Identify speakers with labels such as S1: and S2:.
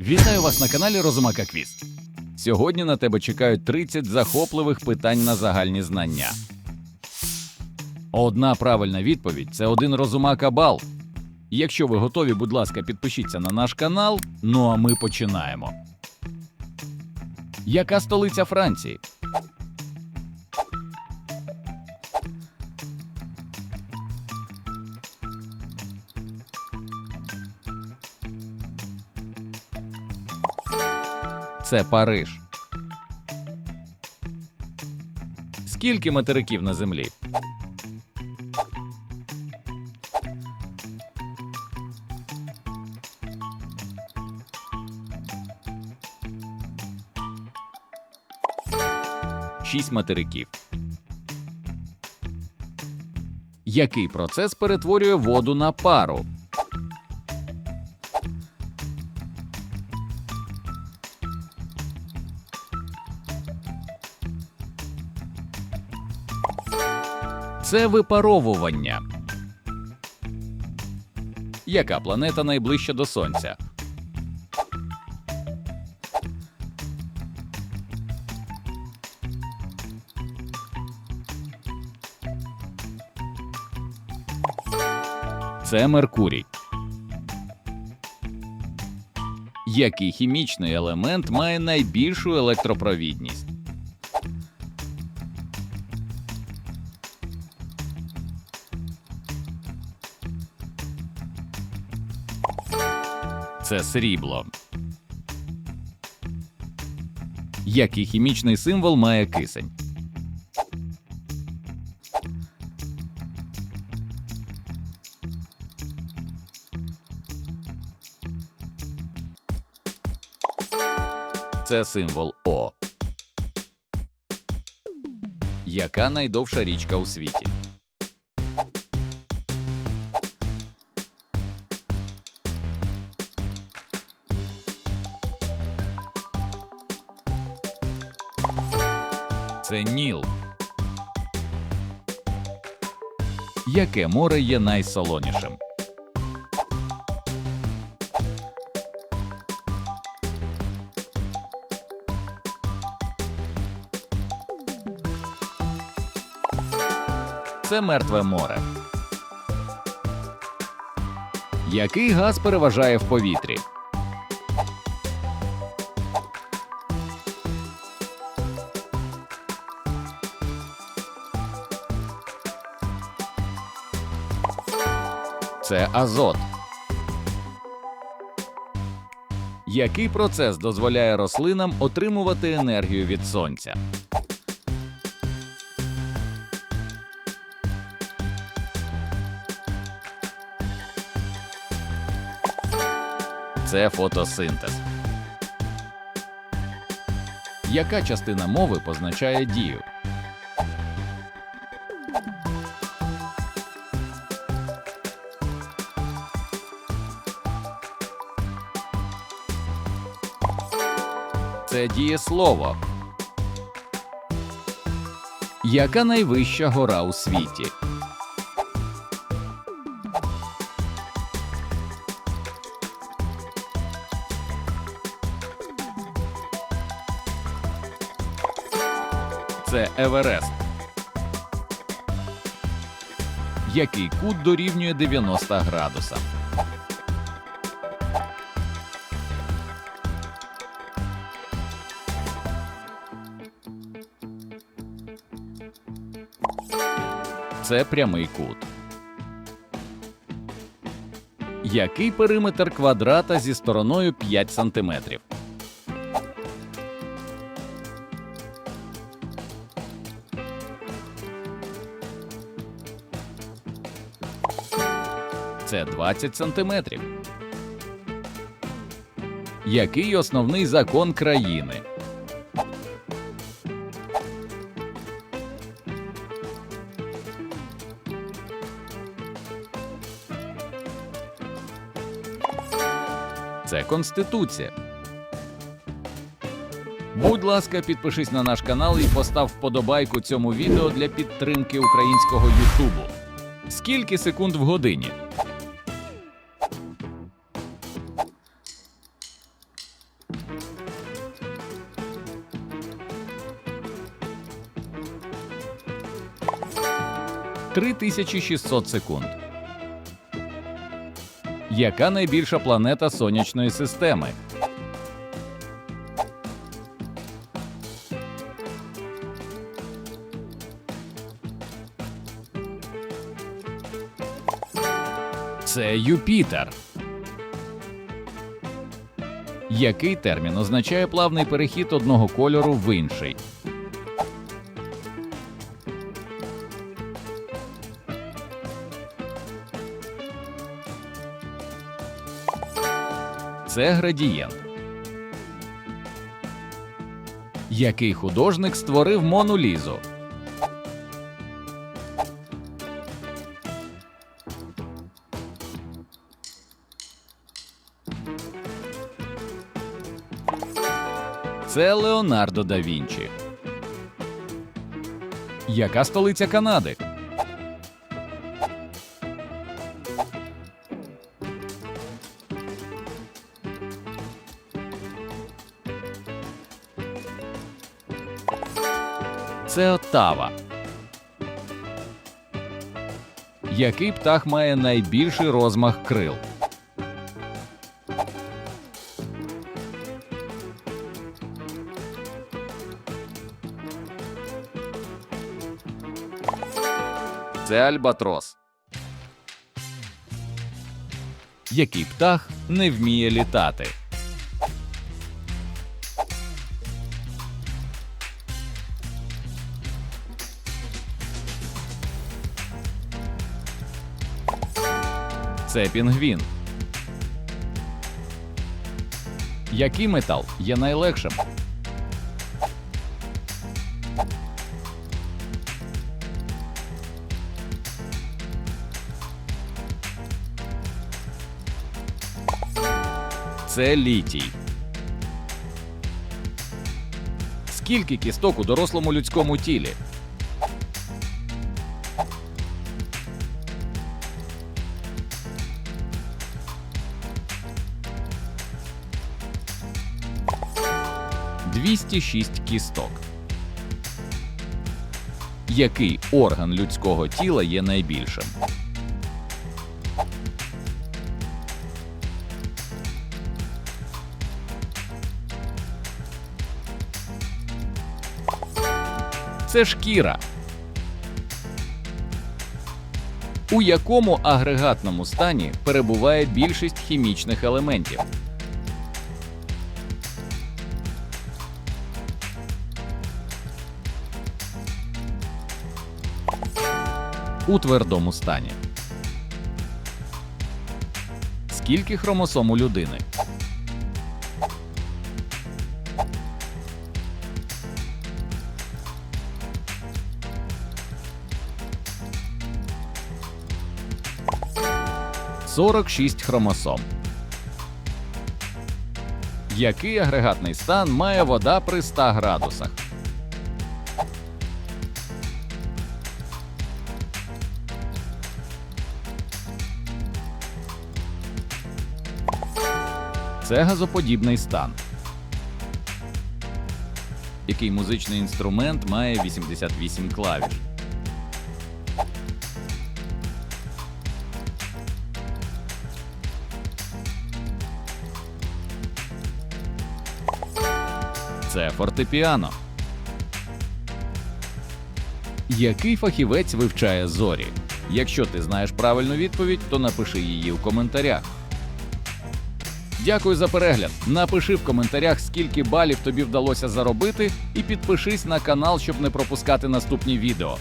S1: Вітаю вас на каналі Розумака Квіз. Сьогодні на тебе чекають 30 захопливих питань на загальні знання. Одна правильна відповідь це один розумака бал. Якщо ви готові, будь ласка, підпишіться на наш канал. Ну а ми починаємо. Яка столиця Франції? Це Париж. Скільки материків на землі? Шість материків. Який процес перетворює воду на пару? Це випаровування. Яка планета найближча до Сонця? Це Меркурій. Який хімічний елемент має найбільшу електропровідність? Це срібло. Який хімічний символ має кисень? Це символ О. Яка найдовша річка у світі? Це Ніл. Яке море є найсолонішим? Це мертве море. Який газ переважає в повітрі? Це азот. Який процес дозволяє рослинам отримувати енергію від сонця? Це фотосинтез. Яка частина мови позначає дію? Це дієслово. Яка найвища гора у світі? Це Еверест. Який кут дорівнює 90 градусам? Це прямий кут. Який периметр квадрата зі стороною 5 см? Це 20 сантиметрів. Який основний закон країни? Це Конституція. Будь ласка, підпишись на наш канал і постав вподобайку цьому відео для підтримки українського Ютубу. Скільки секунд в годині? Три тисячі 600 секунд. Яка найбільша планета сонячної системи? Це Юпітер. Який термін означає плавний перехід одного кольору в інший? Це градієнт. Який художник створив Мону Лізу? Це Леонардо да Вінчі. Яка столиця Канади? Це Оттава. Який птах має найбільший розмах крил? Це Альбатрос. Який птах не вміє літати? Це пінгвін. Який метал є найлегшим? Це літій. Скільки кісток у дорослому людському тілі? Двісті шість кісток. Який орган людського тіла є найбільшим? Це шкіра. У якому агрегатному стані перебуває більшість хімічних елементів? У твердому стані. Скільки хромосом у людини? Сорок шість хромосом. Який агрегатний стан має вода при 100 градусах? Це газоподібний стан. Який музичний інструмент має 88 клавіш? Це фортепіано. Який фахівець вивчає зорі? Якщо ти знаєш правильну відповідь, то напиши її в коментарях. Дякую за перегляд. Напиши в коментарях, скільки балів тобі вдалося заробити, і підпишись на канал, щоб не пропускати наступні відео.